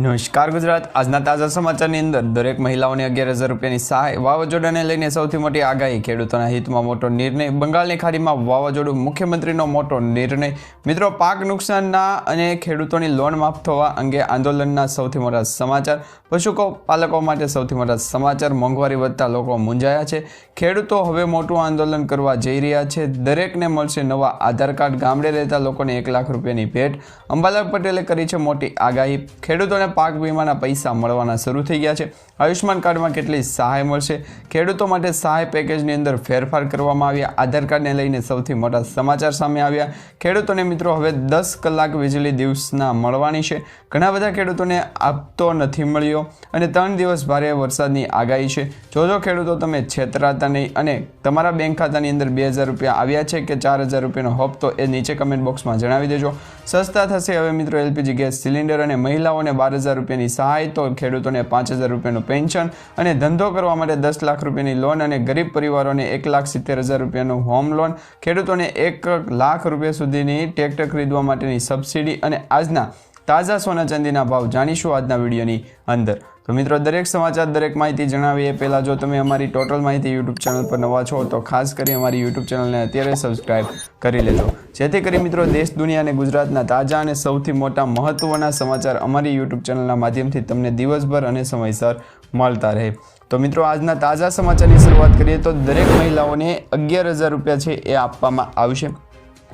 નમસ્કાર ગુજરાત. આજના તાજા સમાચારની અંદર દરેક મહિલાઓને અગિયાર હજાર રૂપિયાની સહાય વાવાઝોડાને લઈને સૌથી મોટી આગાહી. ખેડૂતોના હિતમાં મોટો નિર્ણય. બંગાળની ખાડીમાં વાવાઝોડું મુખ્યમંત્રીનો મોટો નિર્ણય. મિત્રો, પાક નુકસાનના અને ખેડૂતોની લોન માફ થવા અંગે આંદોલનના સૌથી મોટા સમાચાર. પશુકો પાલકો માટે સૌથી મોટા સમાચાર. મોંઘવારી વધતા લોકો મૂંઝાયા છે. ખેડૂતો હવે મોટું આંદોલન કરવા જઈ રહ્યા છે. દરેકને મળશે નવા આધાર કાર્ડ. ગામડે રહેતા લોકોને એક લાખ રૂપિયાની ભેટ અંબાલાલ પટેલે કરી છે મોટી આગાહી. ખેડૂતોને પાક વીમાના પૈસા મળવાના શરૂ થઈ ગયા છે. આયુષ્યમાન કાર્ડમાં કેટલી સહાય મળશે? ખેડૂતો માટે સહાય પેકેજની અંદર ફેરફાર કરવામાં આવ્યા. આધાર કાર્ડને લઈને સૌથી મોટા સમાચાર સામે આવ્યા. ખેડૂતોને મિત્રો હવે દસ કલાક વીજળી દિવસના મળવાની છે. ઘણા બધા ખેડૂતોને આપતો નથી મળ્યો. અને ત્રણ દિવસ ભારે વરસાદની આગાહી છે. જોજો ખેડૂતો, તમે છેતરાતા નહીં અને તમારા બેંક ખાતાની અંદર બે હજાર રૂપિયા આવ્યા છે કે ચાર હજાર રૂપિયાનો હપ્તો એ નીચે કમેન્ટ બોક્સમાં જણાવી દેજો. સસ્તા થશે હવે મિત્રો એલપીજી ગેસ સિલિન્ડર અને મહિલાઓને બાર હજાર રૂપિયાની સહાય તો ખેડૂતોને પાંચ હજાર રૂપિયાનું પેન્શન અને ધંધો કરવા માટે દસ લાખ રૂપિયાની લોન અને ગરીબ પરિવારોને એક લાખ સિત્તેર હજાર રૂપિયાનું હોમ લોન ખેડૂતોને એક લાખ રૂપિયા સુધીની ટ્રેક્ટર ખરીદવા માટેની સબસિડી અને આજના તાજા સોના ચાંદીના ભાવ જાણીશું આજના વિડીયોની અંદર. તો મિત્રો, દરેક સમાચાર, દરેક માહિતી જણાવીએ. પહેલાં જો તમે અમારી ટોટલ માહિતી યુટ્યુબ ચેનલ પર નવા છો, તો ખાસ કરી અમારી યુટ્યુબ ચેનલને અત્યારે સબસ્ક્રાઇબ કરી લેજો. જેથી કરી મિત્રો, દેશ, દુનિયા અને ગુજરાતના તાજા અને સૌથી મોટા મહત્ત્વના સમાચાર અમારી યુટ્યુબ ચેનલના માધ્યમથી તમને દિવસભર અને સમયસર મળતા રહે. તો મિત્રો, આજના તાજા સમાચારની શરૂઆત કરીએ તો દરેક મહિલાઓને અગિયાર હજાર રૂપિયા છે એ આપવામાં આવશે.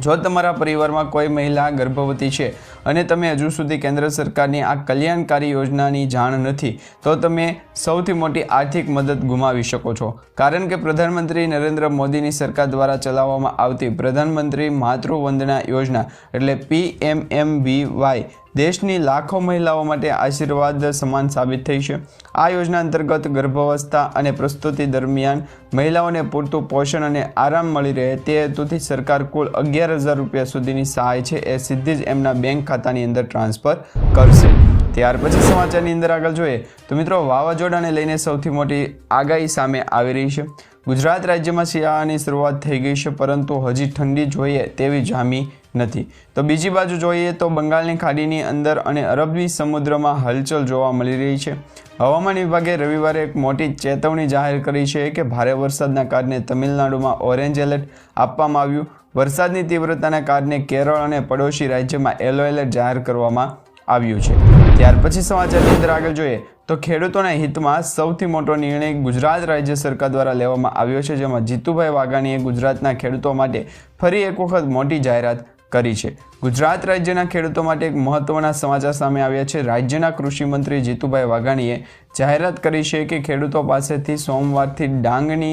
જો તમારા પરિવારમાં કોઈ મહિલા ગર્ભવતી છે અને તમે હજુ સુધી કેન્દ્ર સરકારની આ કલ્યાણકારી યોજનાની જાણ નથી, તો તમે સૌથી મોટી આર્થિક મદદ ગુમાવી શકો છો. કારણ કે પ્રધાનમંત્રી નરેન્દ્ર મોદીની સરકાર દ્વારા ચલાવવામાં આવતી પ્રધાનમંત્રી માતૃવંદના યોજના એટલે પી એમ એમ વાય દેશની લાખો મહિલાઓ માટે આશીર્વાદ સમાન સાબિત થઈ છે. આ યોજના અંતર્ગત ગર્ભાવસ્થા અને પ્રસ્તુતિ દરમિયાન મહિલાઓને પૂરતું પોષણ અને આરામ મળી રહે તે હેતુથી સરકાર કુલ અગિયાર હજાર રૂપિયા સુધીની સહાય છે એ સીધી જ એમના બેંક ખાતાની અંદર ટ્રાન્સફર કરશે. ત્યાર પછી સમાચારની અંદર આગળ જોઈએ તો મિત્રો વાવાઝોડાને લઈને સૌથી મોટી આગાહી સામે આવી રહી છે. ગુજરાત રાજ્યમાં શિયાળાની શરૂઆત થઈ ગઈ છે, પરંતુ હજી ઠંડી જોઈએ તેવી જામી નથી. તો બીજી બાજુ જોઈએ તો બંગાળની ખાડીની અંદર અને અરબી સમુદ્રમાં હલચલ જોવા મળી રહી છે. હવામાન વિભાગે રવિવારે એક મોટી ચેતવણી જાહેર કરી છે કે ભારે વરસાદના કારણે તમિલનાડુમાં ઓરેન્જ એલર્ટ આપવામાં આવ્યું. વરસાદની તીવ્રતાના કારણે કેરળ અને પડોશી રાજ્યમાં યલો એલર્ટ જાહેર કરવામાં આવ્યું છે. ત્યાર પછી સમાચારની અંદર આગળ જોઈએ તો ખેડૂતોના હિતમાં સૌથી મોટો નિર્ણય ગુજરાત રાજ્ય સરકાર દ્વારા લેવામાં આવ્યો છે, જેમાં જીતુભાઈ વાઘાણીએ ગુજરાતના ખેડૂતો માટે ફરી એક વખત મોટી જાહેરાત કરી છે. ગુજરાત રાજ્યના ખેડૂતો માટે એક મહત્વના સમાચાર સામે આવ્યા છે. રાજ્યના કૃષિ મંત્રી જીતુભાઈ વાઘાણીએ જાહેરાત કરી છે કે ખેડૂતો પાસેથી સોમવારથી ડાંગની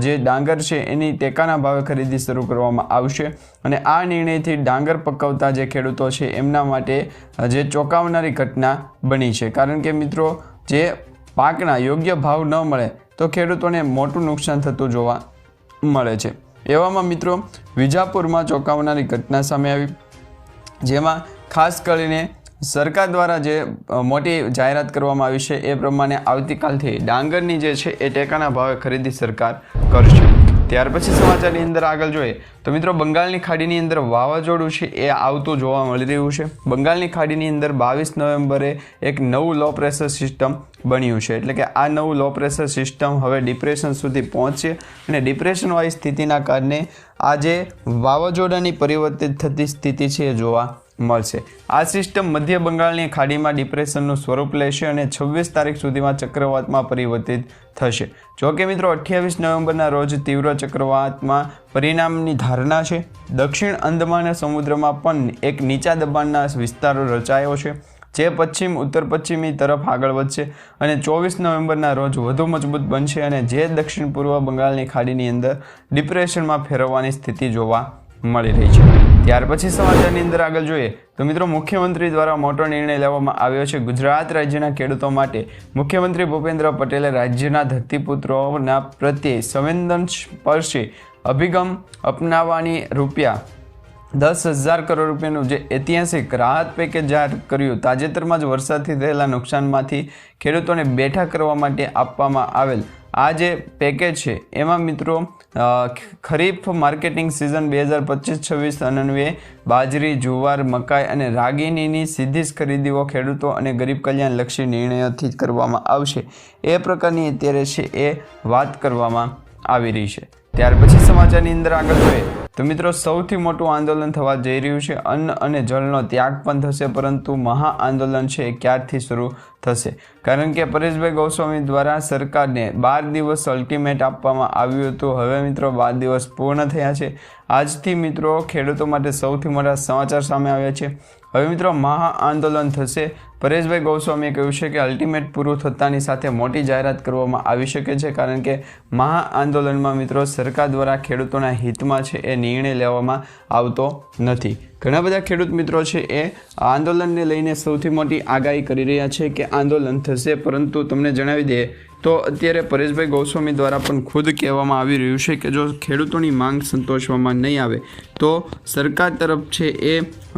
જે ડાંગર છે એની ટેકાના ભાવે ખરીદી શરૂ કરવામાં આવશે અને આ નિર્ણયથી ડાંગર પકવતા જે ખેડૂતો છે એમના માટે જે ચોંકાવનારી ઘટના બની છે. કારણ કે મિત્રો, જે પાકના યોગ્ય ભાવ ન મળે તો ખેડૂતોને મોટું નુકસાન થતું જોવા મળે છે. એવામાં મિત્રો વિજાપુરમાં ચોંકાવનારી ઘટના સામે આવી. જેમાં ખાસ કરીને સરકાર દ્વારા જે મોટી જાહેરાત કરવામાં આવી છે એ પ્રમાણે આવતીકાલથી ડાંગરની જે છે એ ટેકાના ભાવે ખરીદી સરકાર કરશે. ત્યાર પછી સમાચારની અંદર આગળ જોઈએ તો મિત્રો બંગાળની ખાડીની અંદર વાવાઝોડું છે એ આવતું જોવા મળી રહ્યું છે. બંગાળની ખાડીની અંદર બાવીસ નવેમ્બરે એક નવું લો પ્રેશર સિસ્ટમ બન્યું છે. એટલે કે આ નવું લો પ્રેશર સિસ્ટમ હવે ડિપ્રેશન સુધી પહોંચશે અને ડિપ્રેશનવાળી સ્થિતિના કારણે આજે વાવાઝોડાની પરિવર્તિત થતી સ્થિતિ છે એ જોવા મળશે. આ સિસ્ટમ મધ્ય બંગાળની ખાડીમાં ડિપ્રેશનનું સ્વરૂપ લેશે અને છવ્વીસ તારીખ સુધીમાં ચક્રવાતમાં પરિવર્તિત થશે. જો કે મિત્રો, અઠ્યાવીસ નવેમ્બરના રોજ તીવ્ર ચક્રવાતમાં પરિણામની ધારણા છે. દક્ષિણ અંદમાન સમુદ્રમાં પણ એક નીચા દબાણના વિસ્તારો રચાયો છે, જે પશ્ચિમ, ઉત્તર પશ્ચિમી તરફ આગળ વધશે અને ચોવીસ નવેમ્બરના રોજ વધુ મજબૂત બનશે અને જે દક્ષિણ પૂર્વ બંગાળની ખાડીની અંદર ડિપ્રેશનમાં ફેરવવાની સ્થિતિ જોવા મળી રહી છે. ત્યાર પછી સમાચારની અંદર આગળ જોઈએ તો મિત્રો, મુખ્યમંત્રી દ્વારા મોટો નિર્ણય લેવામાં આવ્યો છે ગુજરાત રાજ્યના ખેડૂતો માટે. મુખ્યમંત્રી ભૂપેન્દ્ર પટેલે રાજ્યના ધરતીપુત્રોના પ્રત્યે સંવેદનસ્પર્શી અભિગમ અપનાવવાની રૂપિયા દસ હજાર કરોડ રૂપિયાનું જે ઐતિહાસિક રાહત પેકેજ જાહેર કર્યું, તાજેતરમાં જ વરસાદથી થયેલા નુકસાનમાંથી ખેડૂતોને બેઠા કરવા માટે આપવામાં આવેલ આ જે પેકેજ છે, એમાં મિત્રો ખરીફ માર્કેટિંગ સિઝન બે હજાર પચીસ છવ્વીસ અન્વયે બાજરી, જુવાર, મકાઈ અને રાગીનીની સીધી જ ખરીદીઓ ખેડૂતો અને ગરીબ કલ્યાણલક્ષી નિર્ણયોથી જ કરવામાં આવશે. એ પ્રકારની અત્યારે છે એ વાત કરવામાં આવી રહી છે. ત્યાર પછી સમાચારની અંદર આગળ જોઈએ તો મિત્રો, સૌથી મોટું આંદોલન થવા જઈ રહ્યું છે. અન્ન અને જળનો ત્યાગ પણ થશે, પરંતુ મહા આંદોલન છે એ ક્યારથી શરૂ થશે? કારણ કે પરેશભાઈ ગોસ્વામી દ્વારા સરકારને બાર દિવસ અલ્ટિમેટ આપવામાં આવ્યું હતું. હવે મિત્રો, બાર દિવસ પૂર્ણ થયા છે. આજથી મિત્રો, ખેડૂતો માટે સૌથી મોટા સમાચાર સામે આવ્યા છે. હવે મિત્રો, મહા આંદોલન થશે. પરેશભાઈ ગોસ્વામીએ કહ્યું છે કે અલ્ટિમેટ પૂરું થતાની સાથે મોટી જાહેરાત કરવામાં આવી શકે છે, કારણ કે મહા આંદોલનમાં મિત્રો, સરકાર દ્વારા ખેડૂતોના હિતમાં છે એ નિર્ણય લેવામાં આવતો નથી. ઘણા બધા ખેડૂત મિત્રો છે એ આંદોલનને લઈને સૌથી મોટી આગાહી કરી રહ્યા છે કે આંદોલન થશે, પરંતુ તમને જણાવી દઈએ તો અત્યારે પરેશભાઈ ગોસ્વામી દ્વારા પણ ખુદ કહેવામાં આવી રહ્યું છે કે જો ખેડૂતોની માંગ સંતોષવામાં નહીં આવે, તો સરકાર તરફ છે એ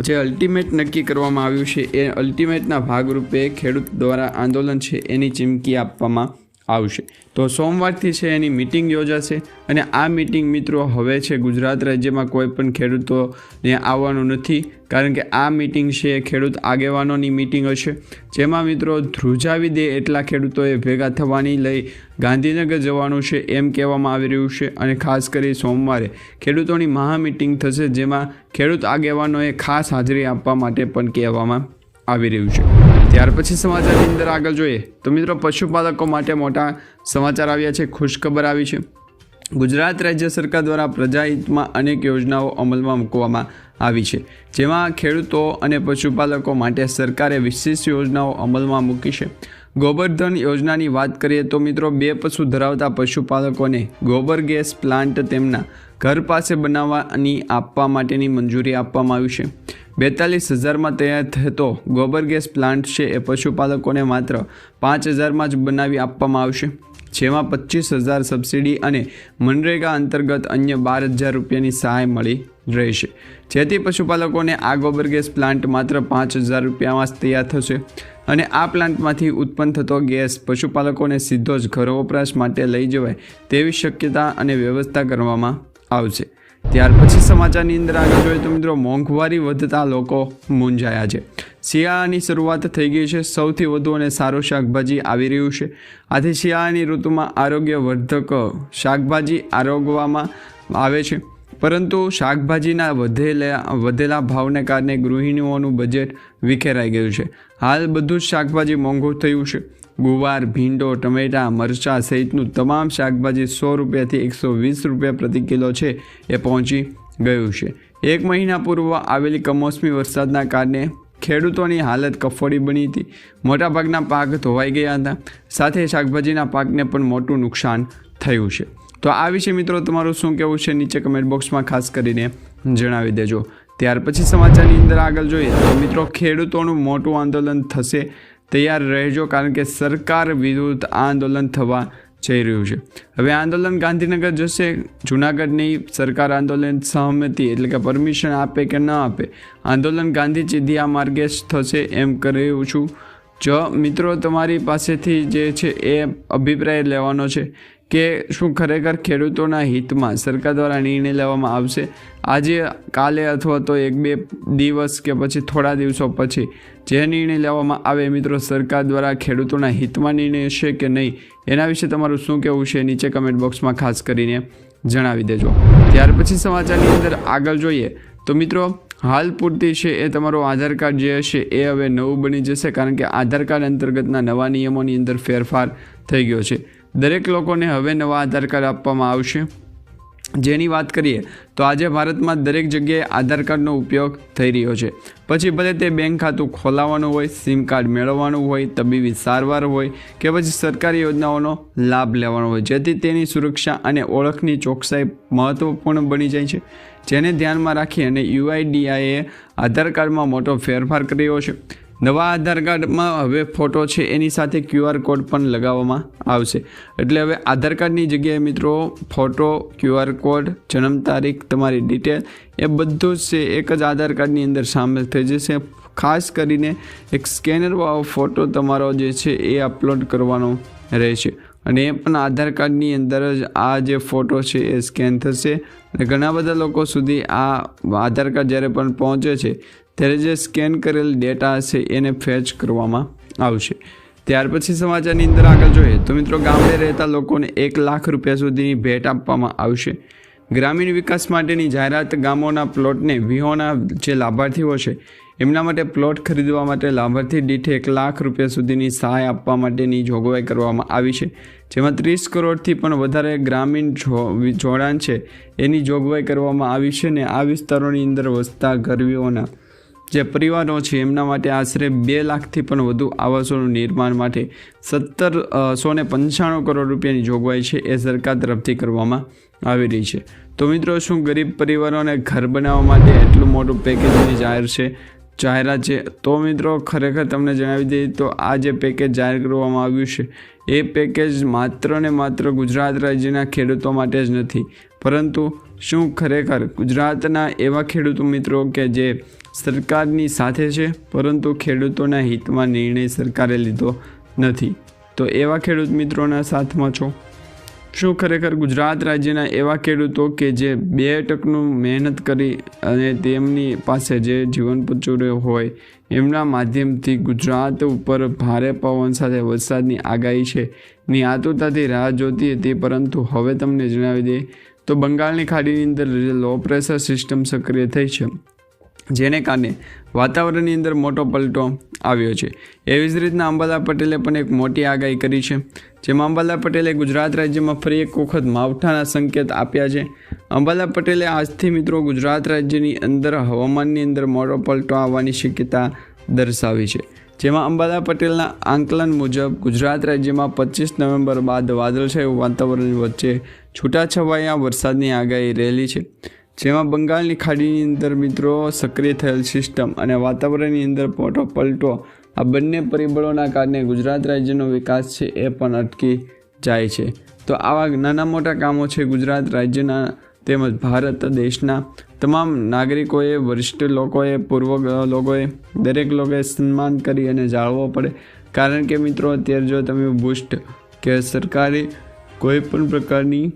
જે અલ્ટિમેટ નક્કી કરવામાં આવ્યું છે, એ અલ્ટિમેટના ભાગરૂપે ખેડૂત દ્વારા આંદોલન છે એની ચીમકી આપવામાં આવશે. તો સોમવારથી છે એની મિટિંગ યોજાશે અને આ મિટિંગ મિત્રો હવે છે ગુજરાત રાજ્યમાં કોઈ પણ ખેડૂતોને આવવાનું નથી. કારણ કે આ મિટિંગ છે એ ખેડૂત આગેવાનોની મિટિંગ હશે. જેમાં મિત્રો ધ્રુજાવી દે એટલા ખેડૂતોએ ભેગા થવાની લઈ ગાંધીનગર જવાનું છે એમ કહેવામાં આવી રહ્યું છે. અને ખાસ કરી સોમવારે ખેડૂતોની મહા મિટિંગ થશે જેમાં ખેડૂત આગેવાનોએ ખાસ હાજરી આપવા માટે પણ કહેવામાં આવી રહ્યું છે. ત્યાર પછી સમાચારની અંદર આગળ જોઈએ. તો મિત્રો, પશુપાલકો માટે મોટા સમાચાર આવ્યા છે. ખુશખબર આવી છે. ગુજરાત રાજ્ય સરકાર દ્વારા પ્રજાહિતમાં અનેક યોજનાઓ અમલમાં મૂકવામાં આવી છે. જેમાં ખેડૂતો અને પશુપાલકો માટે સરકારે વિશેષ યોજનાઓ અમલમાં મૂકી છે. ગોબરધન યોજનાની વાત કરીએ તો મિત્રો, બે પશુ ધરાવતા પશુપાલકોને ગોબર ગેસ પ્લાન્ટ તેમના ઘર પાસે બનાવવાની આપવા માટેની મંજૂરી આપવામાં આવી છે. બેતાલીસ હજારમાં તૈયાર થતો ગોબર ગેસ પ્લાન્ટ છે એ પશુપાલકોને માત્ર પાંચ હજારમાં જ બનાવી આપવામાં આવશે. જેમાં પચીસ હજાર સબસિડી અને મનરેગા અંતર્ગત અન્ય બાર હજાર રૂપિયાની સહાય મળી રહેશે. જેથી પશુપાલકોને આ ગોબર ગેસ પ્લાન્ટ માત્ર પાંચ હજાર રૂપિયામાં જ તૈયાર થશે અને આ પ્લાન્ટમાંથી ઉત્પન્ન થતો ગેસ પશુપાલકોને સીધો જ ઘર વપરાશ માટે લઈ જવાય તેવી શક્યતા અને વ્યવસ્થા કરવામાં આવશે. ત્યાર પછી સમાચારની અંદર આગળ જોઈએ તો મિત્રો મોંઘવારી વધતા લોકો મૂંઝાયા છે. શિયાળાની શરૂઆત થઈ ગઈ છે. સૌથી વધુ અને સારું શાકભાજી આવી રહ્યું છે. આથી શિયાળાની ઋતુમાં આરોગ્યવર્ધક શાકભાજી આરોગવામાં આવે છે. પરંતુ શાકભાજીના વધેલા વધેલા ભાવને કારણે ગૃહિણીઓનું બજેટ વિખેરાઈ ગયું છે. હાલ બધું જ શાકભાજી મોંઘું થયું છે. ગુવાર, ભીંડો, ટમેટાં, મરચાં સહિતનું તમામ શાકભાજી સો રૂપિયાથી એકસો વીસ રૂપિયા પ્રતિ કિલો છે, એ પહોંચી ગયું છે. એક મહિના પૂર્વ આવેલી કમોસમી વરસાદના કારણે ખેડૂતોની હાલત કફોડી બની હતી. મોટાભાગના પાક ધોવાઈ ગયા હતા. સાથે શાકભાજીના પાકને પણ મોટું નુકસાન થયું છે. તો આ વિશે મિત્રો તમારું શું કહેવું છે નીચે કમેન્ટ બોક્સમાં ખાસ કરીને જણાવી દેજો. ત્યાર પછી સમાચારની અંદર આગળ જોઈએ તો મિત્રો ખેડૂતોનું મોટું આંદોલન થશે તૈયાર રહેજો કારણ કે સરકાર વિરુદ્ધ આંદોલન થવા જઈ રહ્યું છે. હવે આંદોલન ગાંધીનગર જશે, જુનાગઢની સરકાર આંદોલન સહમતિ એટલે કે પરમિશન આપે કે ન આપે, આંદોલન ગાંધી આ માર્ગે થશે એમ કહ્યું છું. જો મિત્રો, તમારી પાસેથી જે છે એ અભિપ્રાય લેવાનો છે. કે શું ખરેખર ખેડૂતોના હિતમાં સરકાર દ્વારા નિર્ણય લેવામાં આવશે? આજે કાલે અથવા તો એક બે દિવસ કે પછી થોડા દિવસો પછી જે નિર્ણય લેવામાં આવે મિત્રો સરકાર દ્વારા ખેડૂતોના હિતમાં નિર્ણય છે કે નહીં? એના વિશે તમારું શું કહેવું છે નીચે કમેન્ટ બોક્સમાં ખાસ કરીને જણાવી દેજો. ત્યાર પછી સમાચારની અંદર આગળ જોઈએ. તો મિત્રો, હાલ પૂરતી છે એ તમારો આધાર કાર્ડ જે હશે એ હવે નવું બની જશે કારણ કે આધાર કાર્ડ અંતર્ગતના નવા નિયમોની અંદર ફેરફાર થઈ ગયો છે. દરેક લોકોને હવે નવા આધાર કાર્ડ આપવામાં આવશે. જેની વાત કરીએ, તો આજે ભારતમાં દરેક જગ્યાએ આધાર કાર્ડનો ઉપયોગ થઈ રહ્યો છે. પછી ભલે તે બેંક ખાતું ખોલાવવાનું હોય, સિમ કાર્ડ મેળવવાનું હોય, તબીબી સારવાર હોય કે પછી સરકારી યોજનાઓનો લાભ લેવાનો હોય, જેથી તેની સુરક્ષા અને ઓળખની ચોકસાઈ મહત્વપૂર્ણ બની જાય છે. જેને ધ્યાનમાં રાખી અને યુઆઈડીઆઈએ આધાર કાર્ડમાં મોટો ફેરફાર કર્યો છે. નવા આધાર કાર્ડમાં હવે ફોટો છે, એની સાથે ક્યુઆર કોડ પણ લગાવવામાં આવશે. એટલે હવે આધાર કાર્ડની જગ્યાએ મિત્રો ફોટો ક્યુઆર કોડ, જન્મ તારીખ, તમારી ડિટેલ, એ બધું જ છે, એક જ આધાર કાર્ડની અંદર સામેલ થઈ જશે. ખાસ કરીને એક સ્કેનર ફોટો તમારો જે છે, એ અપલોડ કરવાનો રહેશે. અને એ પણ આધાર કાર્ડની અંદર જ આ જે ફોટો છે, એ સ્કેન થશે. અને ઘણા બધા લોકો સુધી આ આધાર કાર્ડ જ્યારે પણ પહોંચે છે ત્યારે જે સ્કેન કરેલ ડેટા હશે એને ફેચ કરવામાં આવશે. ત્યાર પછી સમાચારની અંદર આગળ જોઈએ તો મિત્રો ગામડે રહેતા લોકોને એક લાખ રૂપિયા સુધીની ભેટ આપવામાં આવશે. ગ્રામીણ વિકાસ માટેની જાહેરાત ગામોના પ્લોટને વિહોના જે લાભાર્થીઓ છે, એમના માટે પ્લોટ ખરીદવા માટે લાભાર્થી દીઠ એક લાખ રૂપિયા સુધીની સહાય આપવા માટેની જોગવાઈ કરવામાં આવી છે. જેમાં ત્રીસ કરોડથી પણ વધારે ગ્રામીણ જોડાણ છે, એની જોગવાઈ કરવામાં આવી છે ને આ વિસ્તારોની અંદર વસતા ગરબીઓના જે પરિવારો છે, એમના માટે આશરે બે લાખથી પણ વધુ આવાસોનું નિર્માણ માટે સત્તર સો ને પંચાણું કરોડ રૂપિયાની જોગવાઈ છે, એ સરકાર તરફથી કરવામાં આવી રહી છે. તો મિત્રો, શું ગરીબ પરિવારોને ઘર બનાવવા માટે એટલું મોટું પેકેજની જાહેર છે? જાહેરાત છે. તો મિત્રો, ખરેખર તમને જણાવી દઈએ તો આ જે પેકેજ જાહેર કરવામાં આવ્યું છે, એ પેકેજ માત્ર ને માત્ર ગુજરાત રાજ્યના ખેડૂતો માટે જ નથી, પરંતુ શું ખરેખર ગુજરાતના એવા ખેડૂત મિત્રો કે જે સરકારની સાથે છે, પરંતુ ખેડૂતોના હિતમાં નિર્ણય સરકારે લીધો નથી? તો એવા ખેડૂત મિત્રોના સાથમાં છો. શું ખરેખર ગુજરાત રાજ્યના એવા ખેડૂતો કે જે બે ટકનું મહેનત કરી અને તેમની પાસે જે જીવન પચુર્ય હોય, એમના માધ્યમથી ગુજરાત ઉપર ભારે પવન સાથે વરસાદની આગાહી છે? ની આતુરતાથી રાહ જોતી હતી, પરંતુ હવે તમને જણાવી દઈએ તો બંગાળની ખાડીની અંદર લો પ્રેશર સિસ્ટમ સક્રિય થઈ છે, જેને કારણે વાતાવરણની અંદર મોટો પલટો આવ્યો છે. એવી જ રીતના અંબાલા પટેલે પણ એક મોટી આગાહી કરી છે, જેમાં અંબાલા પટેલે ગુજરાત રાજ્યમાં ફરી એક વખત માવઠાના સંકેત આપ્યા છે. અંબાલા પટેલે આજથી મિત્રો ગુજરાત રાજ્યની અંદર હવામાનની અંદર મોટો પલટો આવવાની શક્યતા દર્શાવી છે. જેમાં અંબાલા પટેલના આંકલન મુજબ ગુજરાત રાજ્યમાં પચીસ નવેમ્બર બાદ વાદળછાયું વાતાવરણ વચ્ચે છૂટાછવાયા વરસાદની આગાહી રહેલી છે. જેમાં બંગાળની ખાડીની અંદર મિત્રો સક્રિય થયેલ સિસ્ટમ અને વાતાવરણની અંદર મોટો પલટો આ બંને પરિબળોના કારણે ગુજરાત રાજ્યનો વિકાસ છે એ પણ અટકી જાય છે. તો આવા નાના મોટા કામો છે ગુજરાત રાજ્યના તેમજ ભારત દેશના તમામ નાગરિકોએ, વરિષ્ઠ લોકોએ, પૂર્વ લોકોએ દરેક લોકોએ સન્માન કરી અને જાળવો પડે. કારણ કે મિત્રો, અત્યારે જો તમે બુસ્ટ કે સરકારી કોઈ પણ પ્રકારની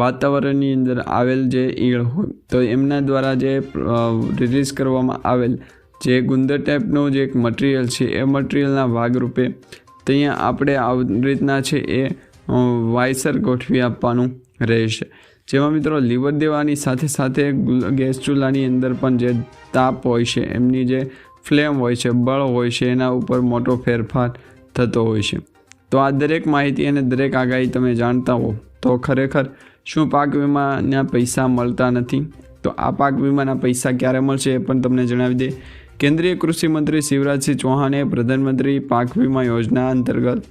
વાતાવરણની અંદર આવેલ જે ઈળ હોય, તો એમના દ્વારા જે રિલીઝ કરવામાં આવેલ જે ગુંદર ટાઈપનું જે એક મટીરિયલ છે, એ મટીરિયલના ભાગરૂપે ત્યાં આપણે આવી રીતના છે એ વાયસર ગોઠવી આપવાનું રહેશે. જેમાં મિત્રો લીવર દેવાની સાથે સાથે ગેસ ચૂલાની અંદર પણ જે તાપ હોય છે, એમની જે ફ્લેમ હોય છે, બળ હોય છે, એના ઉપર મોટો ફેરફાર થતો હોય છે. તો આ દરેક માહિતી અને દરેક આગાહી તમે જાણતા હો, તો ખરેખર શું પાક વીમાના પૈસા મળતા નથી? તો આ પાક વીમાના પૈસા ક્યારે મળશે એ પણ તમને જણાવી દે. કેન્દ્રીય કૃષિ મંત્રી શિવરાજસિંહ ચૌહાણે પ્રધાનમંત્રી પાક વીમા યોજના અંતર્ગત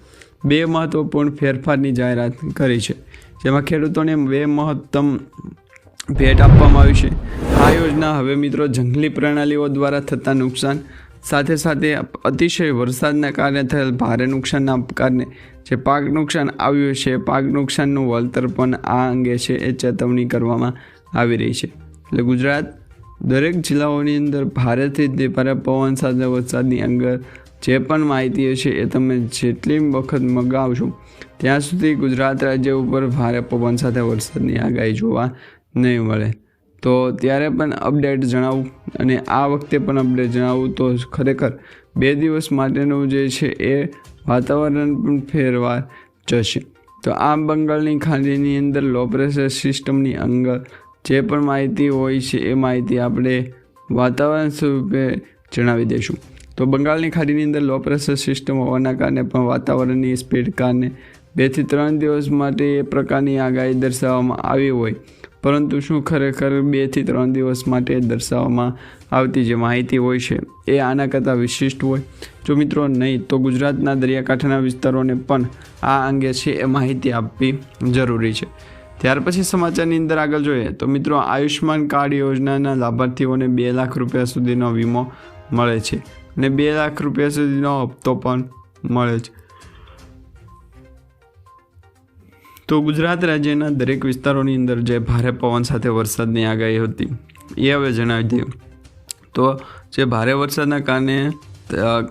બે મહત્વપૂર્ણ ફેરફારની જાહેરાત કરી છે. જેમાં ખેડૂતોને બે મહત્તમ ભેટ આપવામાં આવી છે. આ યોજના હવે મિત્રો જંગલી પ્રણાલીઓ દ્વારા થતા નુકસાન, સાથે સાથે અતિશય વરસાદના કારણે થયેલ ભારે નુકસાનના કારણે જે પાક નુકસાન આવ્યું છે, પાક નુકસાનનું વળતર પણ આ અંગે છે એ ચેતવણી કરવામાં આવી રહી છે. એટલે ગુજરાત દરેક જિલ્લાઓની અંદર ભારેથી ભારે પવન સાથે વરસાદની અંદર જે પણ માહિતી હશે એ તમે જેટલી વખત મગાવશો, ત્યાં સુધી ગુજરાત રાજ્ય ઉપર ભારે પવન સાથે વરસાદની આગાહી જોવા નહીં મળે. તો ત્યારે પણ અપડેટ જણાવું અને આ વખતે પણ અપડેટ જણાવું તો ખરેખર બે દિવસ માટેનું જે છે એ વાતાવરણ પણ ફેરવા જશે. તો આ બંગાળની ખાડીની અંદર લો પ્રેશર સિસ્ટમની અંદર જે પણ માહિતી હોય છે એ માહિતી આપણે વાતાવરણ સ્વરૂપે જણાવી દઈશું. તો બંગાળની ખાડીની અંદર લો પ્રેશર સિસ્ટમ હોવાના કારણે પણ વાતાવરણની સ્પીડ કારણે બેથી ત્રણ દિવસ માટે એ પ્રકારની આગાહી દર્શાવવામાં આવી હોય. પરંતુ શું ખરેખર બેથી ત્રણ દિવસ માટે દર્શાવવામાં આવતી જે માહિતી હોય છે એ આના કરતાં વિશિષ્ટ હોય? જો મિત્રો નહીં, તો ગુજરાતના દરિયાકાંઠાના વિસ્તારોને પણ આ અંગે છે એ માહિતી આપવી જરૂરી છે. ત્યાર પછી સમાચારની અંદર આગળ જોઈએ, તો મિત્રો આયુષ્માન કાર્ડ યોજનાના લાભાર્થીઓને બે લાખ રૂપિયા સુધીનો વીમો મળે છે. અને બે લાખ રૂપિયા સુધીનો હપ્તો પણ મળે છે. તો ગુજરાત રાજ્યના દરેક વિસ્તારોની અંદર જે ભારે પવન સાથે વરસાદની આગાહી હતી, એ હવે જણાવી દઉં તો જે ભારે વરસાદના કારણે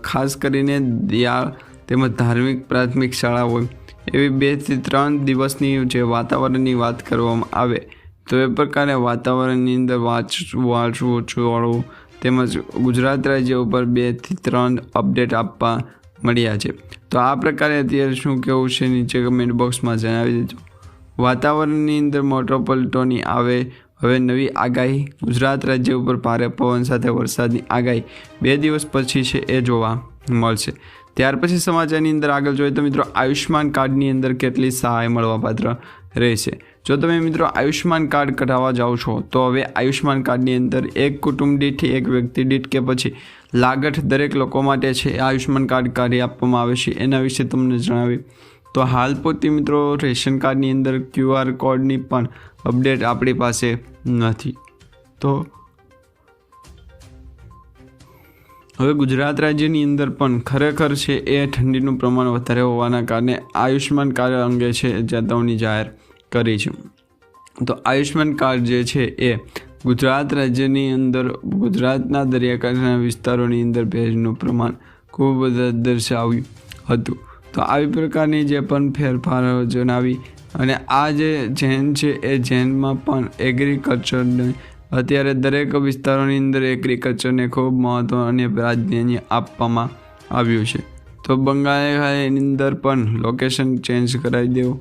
ખાસ કરીને દિયાળ તેમજ ધાર્મિક, પ્રાથમિક શાળા હોય, એવી બેથી ત્રણ દિવસની જે વાતાવરણની વાત કરવામાં આવે, તો એ પ્રકારે વાતાવરણની અંદર વાંચ વાંચવું ચોળવું તેમજ ગુજરાત રાજ્ય ઉપર બેથી ત્રણ અપડેટ આપવા મળ્યા છે. તો આ પ્રકારે અત્યારે શું કહેવું છે નીચે કમેન્ટ બોક્સમાં જણાવી દેજો. વાતાવરણની અંદર મોટો પલટોની આવે, હવે નવી આગાહી. ગુજરાત રાજ્ય ઉપર ભારે પવન સાથે વરસાદની આગાહી. બે દિવસ પછી છે એ જોવા મળશે. ત્યાર પછી સમાચારની અંદર આગળ જોઈએ તો મિત્રો આયુષ્યમાન કાર્ડની અંદર કેટલી સહાય મળવાપાત્ર રહેશે. જો તમે મિત્રો આયુષ્યમાન કાર્ડ કઢાવવા જાઓ છો, તો હવે આયુષ્યમાન કાર્ડની અંદર એક કુટુંબ દીઠ એક વ્યક્તિ દીઠ કે પછી લાગઠ દરેક લોકો માટે છે આયુષ્યમાન કાર્ડ કાઢી આપવામાં આવે છે, એના વિશે તમને જણાવી. તો હાલ પૂરતી મિત્રો રેશન કાર્ડની અંદર ક્યુઆર કોડની પણ અપડેટ આપણી પાસે નથી. તો હવે ગુજરાત રાજ્યની અંદર પણ ખરેખર છે એ ઠંડીનું પ્રમાણ વધારે હોવાના કારણે આયુષ્યમાન કાર્ડ અંગે છે ચેતવણી જાહેર. કરી છે. તો આયુષ્યમાન કાર્ડ જે છે એ ગુજરાત રાજ્યની અંદર, ગુજરાતના દરિયાકાંઠાના વિસ્તારોની અંદર ભેજનું પ્રમાણ ખૂબ જ દર્શાવ્યું હતું. તો આવી પ્રકારની જે પણ ફેરફારો જણાવી અને આ જે જૈન છે એ જૈનમાં પણ એગ્રીકલ્ચરને અત્યારે દરેક વિસ્તારોની અંદર એગ્રીકલ્ચરને ખૂબ મહત્ત્વ અને પ્રાધાન્ય આપવામાં આવ્યું છે. તો બંગાળની અંદર પણ લોકેશન ચેન્જ કરાવી દેવું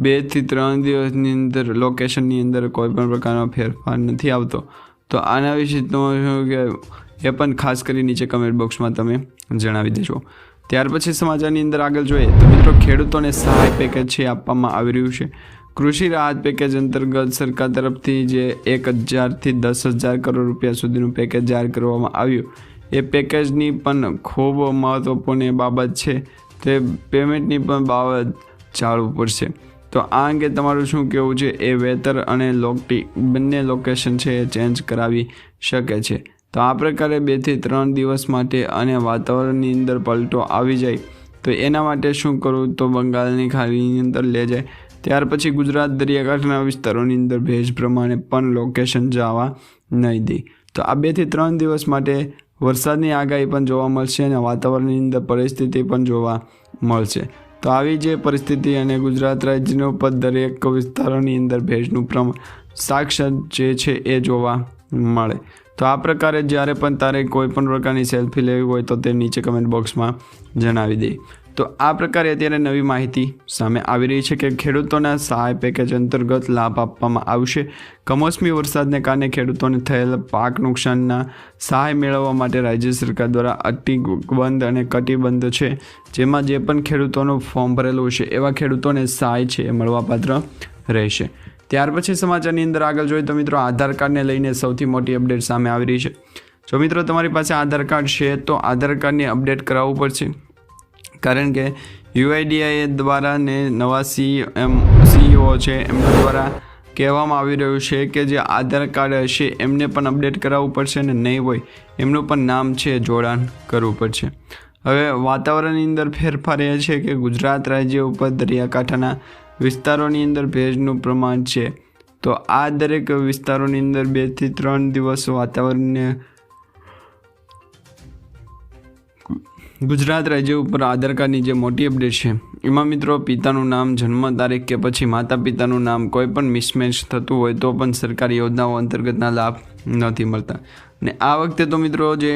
બેથી ત્રણ દિવસની અંદર લોકેશનની અંદર કોઈ પણ પ્રકારનો ફેરફાર નથી આવતો. તો આના વિશે તો શું કે, એ પણ ખાસ કરી નીચે કમેન્ટ બોક્સમાં તમે જણાવી દેજો. ત્યાર પછી સમાચારની અંદર આગળ જોઈએ. તો મિત્રો, ખેડૂતોને સહાય પેકેજ છે આપવામાં આવી રહ્યું છે. કૃષિ રાહત પેકેજ અંતર્ગત સરકાર તરફથી જે એક હજારથી દસ હજાર કરોડ રૂપિયા સુધીનું પેકેજ જાહેર કરવામાં આવ્યું. એ પેકેજની પણ ખૂબ મહત્ત્વપૂર્ણ બાબત છે. તે પેમેન્ટની પણ બાબત જાળવું પડશે. તો આ અંગે તમારું શું કહેવું છે? એ વેતર અને લોકટી બંને લોકેશન છે એ ચેન્જ કરાવી શકે છે. તો આ પ્રકારે બેથી ત્રણ દિવસ માટે અને વાતાવરણની અંદર પલટો આવી જાય તો એના માટે શું કરવું? તો બંગાળની ખાડીની અંદર લે જાય. ત્યાર પછી ગુજરાત દરિયાકાંઠાના વિસ્તારોની અંદર ભેજ પ્રમાણે પણ લોકેશન જવા નહીં દે. તો આ બેથી ત્રણ દિવસ માટે વરસાદની આગાહી પણ જોવા મળશે અને વાતાવરણની અંદર પરિસ્થિતિ પણ જોવા મળશે. તો આવી જે પરિસ્થિતિ અને ગુજરાત રાજ્યનો પદ દરેક વિસ્તારોની અંદર ભેજનું પ્રમાણ સાક્ષાત જે છે એ જોવા મળે. તો આ પ્રકારે જ્યારે પણ તારે કોઈ પણ પ્રકારની સેલ્ફી લેવી હોય તો તે નીચે કમેન્ટ બોક્સમાં જણાવી દે. તો આ પ્રકારે અત્યારે નવી માહિતી સામે આવી રહી છે કે ખેડૂતોના સહાય પેકેજ અંતર્ગત લાભ આપવામાં આવશે. કમોસમી વરસાદને કારણે ખેડૂતોને થયેલ પાક નુકસાનના સહાય મેળવવા માટે રાજ્ય સરકાર દ્વારા અતિબંધ અને કટિબંધ છે, જેમાં જે પણ ખેડૂતોનું ફોર્મ ભરેલું છે, એવા ખેડૂતોને સહાય છે એ મળવાપાત્ર રહેશે. ત્યાર પછી સમાચારની અંદર આગળ જોઈએ તો મિત્રો આધાર કાર્ડને લઈને સૌથી મોટી અપડેટ સામે આવી રહી છે. જો મિત્રો તમારી પાસે આધાર કાર્ડ છે તો આધાર કાર્ડને અપડેટ કરાવવું પડશે. કારણ કે યુઆઈડીઆઈ દ્વારા ને નવા સી એમ સીઈઓ છે, એમના દ્વારા કહેવામાં આવી રહ્યું છે કે જે આધાર કાર્ડ હશે, એમને પણ અપડેટ કરાવવું પડશે અને નહીં હોય, એમનું પણ નામ છે, જોડાણ કરવું પડશે. હવે વાતાવરણની અંદર ફેરફાર એ છે કે ગુજરાત રાજ્ય ઉપર દરિયાકાંઠાના વિસ્તારોની અંદર ભેજનું પ્રમાણ છે. તો આ દરેક વિસ્તારોની અંદર બેથી ત્રણ દિવસ વાતાવરણને ગુજરાત રાજ્ય ઉપર આધાર કાર્ડની જે મોટી અપડેટ છે, એમાં મિત્રો પિતાનું નામ, જન્મ તારીખ કે પછી માતા પિતાનું નામ કોઈ પણ મિસમેચ થતું હોય તો પણ સરકારી યોજનાઓ અંતર્ગતના લાભ નથી મળતા. અને આ વખતે તો મિત્રો જે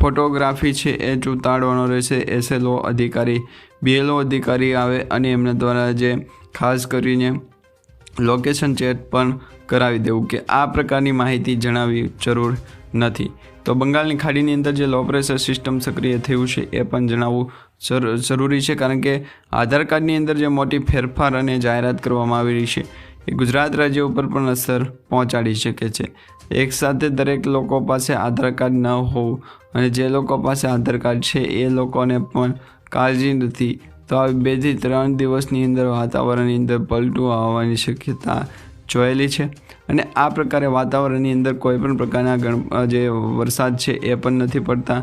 ફોટોગ્રાફી છે એ ચૂંટાડવાનો રહેશે. એસએલઓ અધિકારી બીએલઓ અધિકારી આવે અને એમના દ્વારા જે ખાસ કરીને લોકેશન ચેટ પણ કરાવી દેવું કે આ પ્રકારની માહિતી જણાવી જરૂર નથી. તો બંગાળની ખાડીની અંદર જે લો પ્રેશર સિસ્ટમ સક્રિય થયું છે, એ પણ જણાવવું જરૂરી છે, કારણ કે આધાર કાર્ડની અંદર જે મોટી ફેરફાર અને જાહેરાત કરવામાં આવી રહી છે, એ ગુજરાત રાજ્ય ઉપર પણ અસર પહોંચાડી શકે છે. એક સાથે દરેક લોકો પાસે આધાર કાર્ડ ન હોવું અને જે લોકો પાસે આધાર કાર્ડ છે, એ લોકોને પણ કાળજી નથી. તો આ બેથી ત્રણ દિવસની અંદર વાતાવરણની અંદર પલટું આવવાની શક્યતા જોયેલી છે. અને આ પ્રકારે વાતાવરણની અંદર કોઈ પણ પ્રકારના જે વરસાદ છે એ પણ નથી પડતા.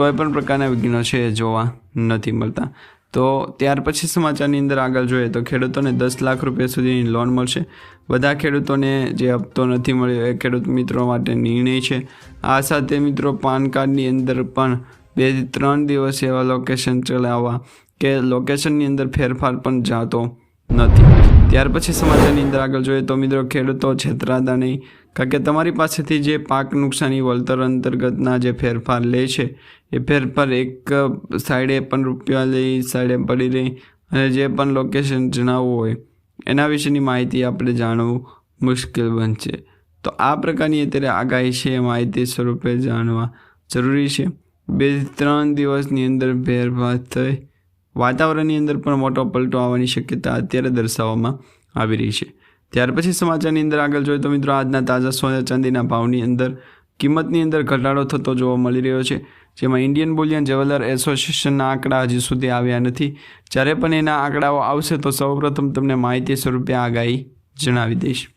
કોઈ પણ પ્રકારના વિઘ્નો છે એ જોવા નથી મળતા. તો ત્યાર પછી સમાચારની અંદર આગળ જોઈએ તો ખેડૂતોને દસ લાખ રૂપિયા સુધીની લોન મળશે. બધા ખેડૂતોને જે હપ્તો નથી મળ્યો એ ખેડૂત મિત્રો માટે નિર્ણય છે. આ સાથે મિત્રો પાન કાર્ડની અંદર પણ બે ત્રણ દિવસ એવા લોકેશન ચલાવવા કે લોકેશનની અંદર ફેરફાર પણ જાતો નથી. ત્યાર પછી સમાચારની અંદર આગળ જોઈએ તો મિત્રો ખેડૂતો છેતરાતા નહીં. કારણ કે તમારી પાસેથી જે પાક નુકસાની વળતર અંતર્ગતના જે ફેરફાર લે છે, એ ફેરફાર એક સાઈડે પણ રૂપિયા લઈ સાઈડે પડી રહી અને જે પણ લોકેશન જણાવવું હોય, એના વિશેની માહિતી આપણે જાણવું મુશ્કેલ બનશે. તો આ પ્રકારની અત્યારે આગાહી છે એ માહિતી સ્વરૂપે જાણવા જરૂરી છે. બે ત્રણ દિવસની અંદર ફેરફાર થઈ વાતાવરણની અંદર પણ મોટો પલટો આવવાની શક્યતા અત્યારે દર્શાવવામાં આવી રહી છે. ત્યાર પછી સમાચારની અંદર આગળ જોઈએ તો મિત્રો આજના તાજા સોના ચાંદીના ભાવની અંદર કિંમતની અંદર ઘટાડો થતો જોવા મળી રહ્યો છે. જેમાં ઇન્ડિયન બુલિયન જ્વેલર એસોસિએશનના આંકડા હજી સુધી આવ્યા નથી. જ્યારે પણ એના આંકડાઓ આવશે તો સૌપ્રથમ તમને માહિતી સ્વરૂપે આગાહી જણાવી દઈશ.